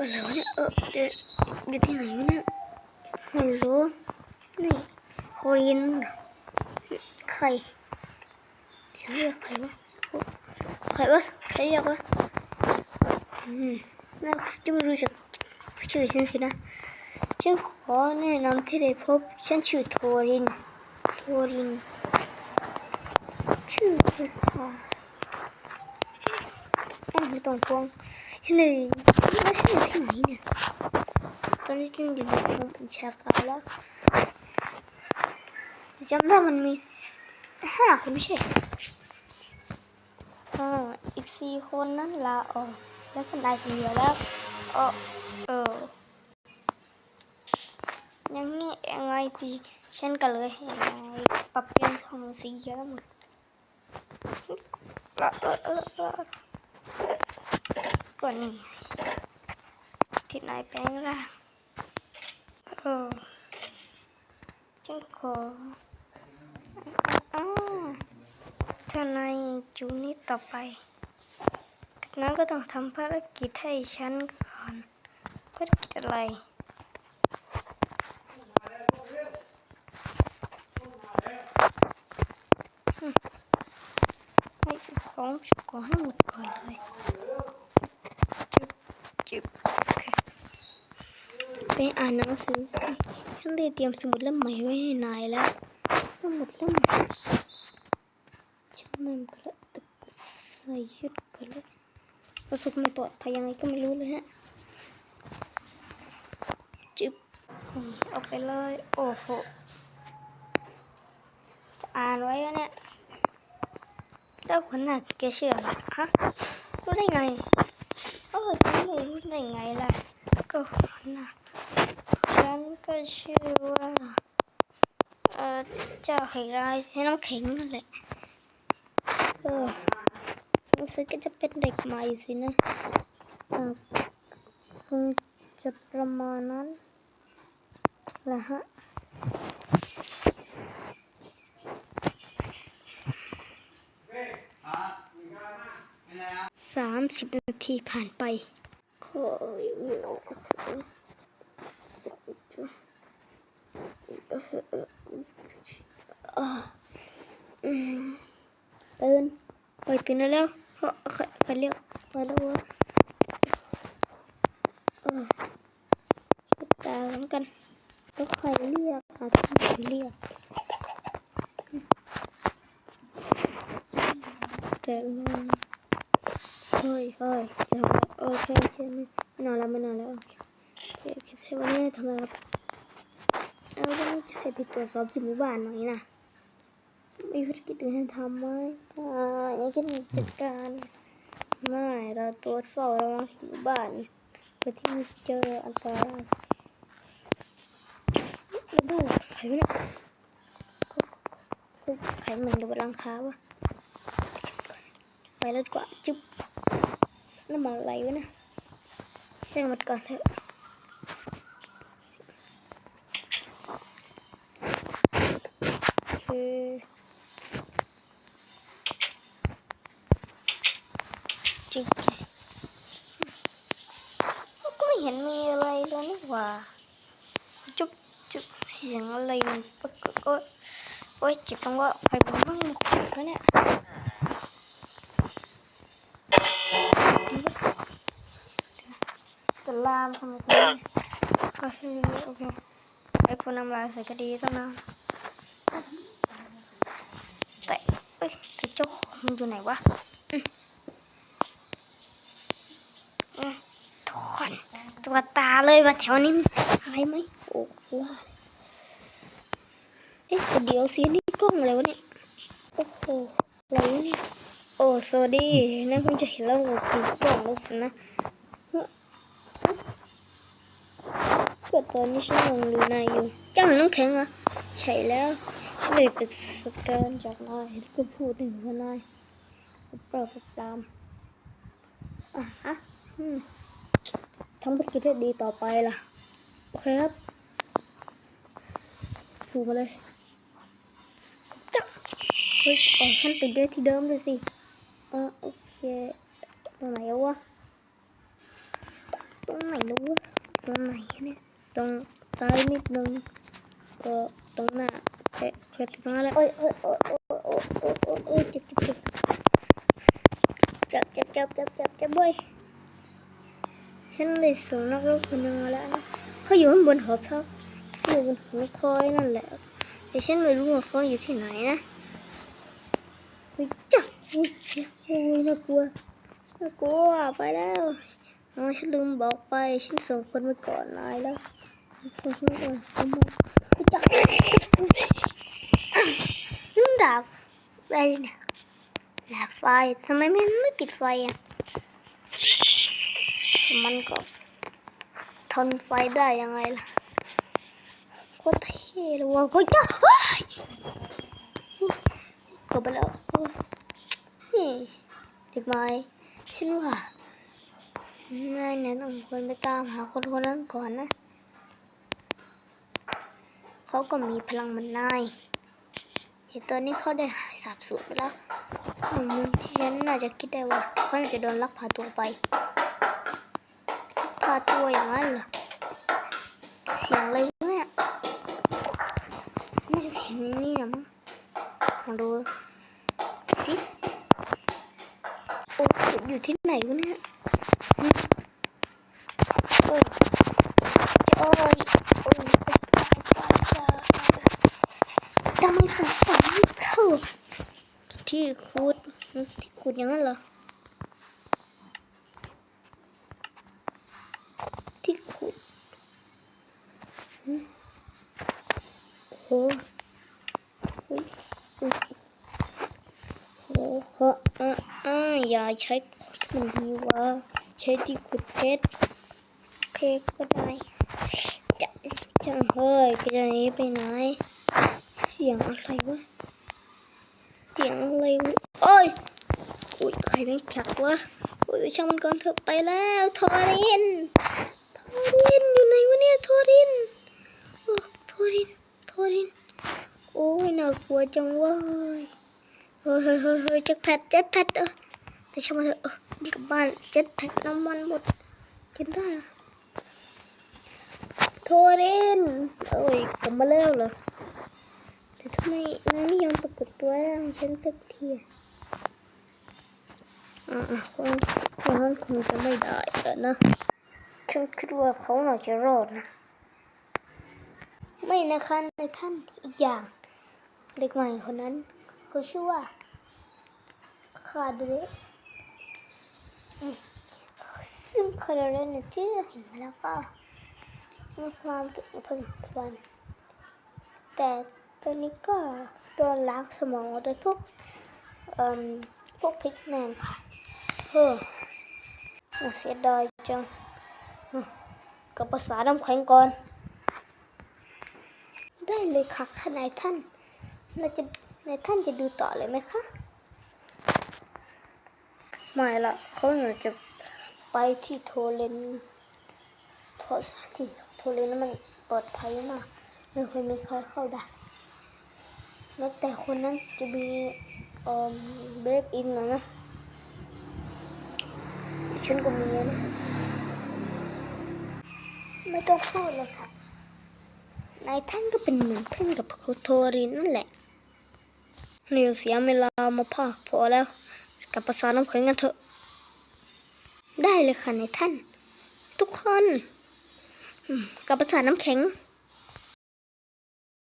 อะไรวะเนี่ยเออเดี๋ยวอยู่ที่ไหนวะเนี่ยฮัลโหลนี่โคเรียนใครฉันเรียกใครวะใครวะใครเรียกวะอืมน่าจะไม่รู้จักชื่อฉันสินะฉันขอแนะนำที่ได้พบฉันชื่อโทรินโทริน ชื่อคือค่ะอ้าวไม่ต้องพวง ฉันเลยแล้วฉันอยู่ที่ไหนเนี่ยตอนนี้ฉันอยู่ในกองบัญชาการแล้วจำได้มันมีห้าคนไม่ใช่เอออีกสี่คนนั้นลาออกแล้วคนได้คนเดียวแล้วเออเออยังงี้ยังไงดีฉันก็เลยให้นายปรับเปลี่ยนสองสีเยอะหมดเออเออเออ เออก็นี่ที่นายแปลงร่างเออฉันขออ่าถ้านายจูนี่ต่อไปงั้นก็ต้องทำภารกิจให้ฉันก่อนภารกิจอะไรให้ของก่อนให้หมดก่อนเลย จิบไปอ่านหนังสือสิฉันได้เตรียมสมุดเล่มใหม่ไว้ให้นายแล้ว สมุดเล่มใหม่ฉันนำกระตุกใส่ชุดกันเลยรู้สึกไม่ปลอดภัยยังไงก็ไม่รู้เลยฮะจิบอืมเอาไปเลย โอ้โหจะอ่านไว้แล้วเนี่ยแล้วหัวหน้าแกเชื่อฮะรู้ได้ไง ไม่รู้ไงล่ะก็น้าฉันก็ชื่อว่า เออเจ้าไห่รายให้น้ำแข็งนั่นแหละเออสงสัยก็จะเป็นเด็กใหม่สินะเออคงจะประมาณนั้นแหละฮะสามสิบนาทีผ่านไป ขออยู่อ่าอืมตื่นไปตื่นแล้วเฮ้ยครใครเรียกมาแล้ววะเออปิดตากันกันแล้วใครเรียกอาที่ใครเรียกแต่ลง เฮ้ยเฮ้ยจะทำอะไรโอเคใช่ไหมไม่นอนแล้วไม่นอนแล้วโอเคโอเคโอเควันนี้ทำอะไรครับเอาวันนี้จะให้ไปตรวจสอบที่หมู่บ้านหน่อยนะมีภารกิจอื่นให้ทำไหมอ่าอย่างเช่นจัดการไม่เราตรวจเฝ้าระวังที่หมู่บ้านเพื่อที่ไม่เจออันตรายแล้วบ้านใครวะเนี่ยก็ก็ใครมันอยู่บนหลังคาวะไปแล้วดีกว่าจุ๊บ น้ำมันไหลวะนะช่างมันก่อนเถอะคือจุ๊บก็ไม่เห็นมีอะไรเลยนี่หว่าจุ๊บจุ๊บเสียงอะไรมันปะกโอ๊ยโอ๊ยเจ็บจังวะไปบนบ้างหมดแล้วเนี่ย ลามทำไมกูโอเคโอเคไอ้พวกน้ำลายใส่ก็ดีตั้งนานแต่เอ้ยไอ้เจ้ามันอยู่ไหนวะอืมอืมทุกคนตัวตาเลยมาแถวนี้อะไรไหมโอ้โหเอ๊ะเดี๋ยวสินี่กล้องอะไรวะเนี่ยโอ้โหอะไรเนี่ยโอ้สวัสดีนั่นเพิ่งจะเห็นแล้วโอ้กล้องแล้วนะ ก็ตอนนี้ฉันลงดูนายอยู่เจ้าหาน้ำแข็งเหรอใช่แล้วฉันได้ประสบการณ์จากนายแล้วก็พูดถึงว่านายเปล่าเปล่าอะฮะทำภารกิจให้ดีต่อไปล่ะโอเคครับสู้มาเลยจ้าเฮ้ยอ๋อฉันติดด้วยที่เดิมด้วยสิเออโอเคตรงไหนวะตรงไหนรู้วะตรงไหนเนี่ย ตรงซ้ายนิดนึงก็ตรงหน้าเคยเคยตรงหน้าแล้วโอ้ยโอ้ยโอ้ยโอ้ยโอ้ยโอ้ยโอ้ยเจ็บเจ็บเจ็บจับจับจับจับจับจับบ่อยฉันเลยส่งนักรบคนหนึ่งมาแล้วนะเขาอยู่บนหอพักเขาอยู่บนหอคอยนั่นแหละแต่ฉันไม่รู้ว่าเขาอยู่ที่ไหนนะวิจักวิจักโอ้ยน่ากลัวน่ากลัวไปแล้วอ๋อฉันลืมบอกไปฉันส่งคนไปก่อนนายแล้ว นไปก่อนเอามาเฮ้ยจ้ะนั่นดาบอะไรนี่ยดาบไฟทำไมมันไม่ติดไฟอะ มันก็ทนไฟได้ยังไงล่ะโคตรเท่เลยว่ะเฮ้ยจ้าเฮ้ยกดไปแล้วนี่เด็กไม้ฉันว่านายเนี่ยต้องควรไปตามหาคนคนนั้นก่อนนะ เขาก็มีพลังมันนายเห็นตอนนี้เขาได้หายสาบสูญไปแล้วอืมที่ฉันน่าจะคิดได้ว่าเขาน่าจะโดนลักพาตัวไปลักพาตัวอย่างนั้นเหรอเสียงเลยน่าจะเสียงนี่นะมั้งมาดูสิโอ้อยู่ที่ไหนวะเนี่ยโอ้ยโอ้ยโอ้ยทำไมผมฝันไม่เข้า ที่ขุด ที่ขุดอย่างนั้นเหรอ ที่ขุดโอ้โหโอ้โหอะอะอย่าใช้มันดีวะใช้ที่ขุดเพชรโอเคก็ได้จะจังเฮ้ยจะนีไปไหน เสียงอะไรวะเสียง อุ้ยใครแม่งผลักวะอุ้ยช่างมันก่อนเถอะไปแล้วทอรินทอรินอยู่ไหนวะเนี่ยทอรินโอ้โทรินโทรินโอ้ยน่ากลัวจังเว้ยเฮ้ยเฮ้ยเฮ้ยเฮ้ยจ็ตแพดจ็ตแพดเออแต่ช่างมันเถอะเออนี่กลับบ้านจ็ตแพดน้ำมันหมดกินได้เหรอรินโอ้ยกลับมาแล้วเหรอแต่ทำไมนายไม่ยอมปรากฏตัวให้ฉันสักที อะอ่าคงอย่างนั้นคงจะไม่ได้แล้วนะ ฉันคิดว่าเขาน่าจะรอดนะ ไม่นะคะในท่านอีกอย่าง เด็กใหม่คนนั้นเขาชื่อว่าคาเดเรซึ่งคาเดเรเนี่ยที่เราเห็นแล้วก็มีความเก่งพอสมควรแต่ตอนนี้ก็โดนล้างสมองโดยพวกพวกพิกแมนค่ะ เฮ้อเสียดายจังกับภาษาน้ำแข็งก่อน ได้เลยค่ะขนายท่านนายจะนายท่านจะดูต่อเลยไหมคะไม่ละเขาหนูจะไปที่โทเลนเพราะสถานที่โทเลนนั้นมันปลอดภัยมากไม่เคยมีใครเข้าได้แม้แต่คนนั้นจะมีเอ่อเบรกอินนะนะ ฉันก็มีนะ ไม่ต้องพูดเลยค่ะนายท่านก็เป็นเหมือนเพื่อนกับโทรินนั่นแหละเรียวเสียเวลามาพากพอแล้ว กับภาษาน้ำแข็งกันเถอะ ได้เลยค่ะนายท่าน ทุกคน กับภาษาน้ำแข็ง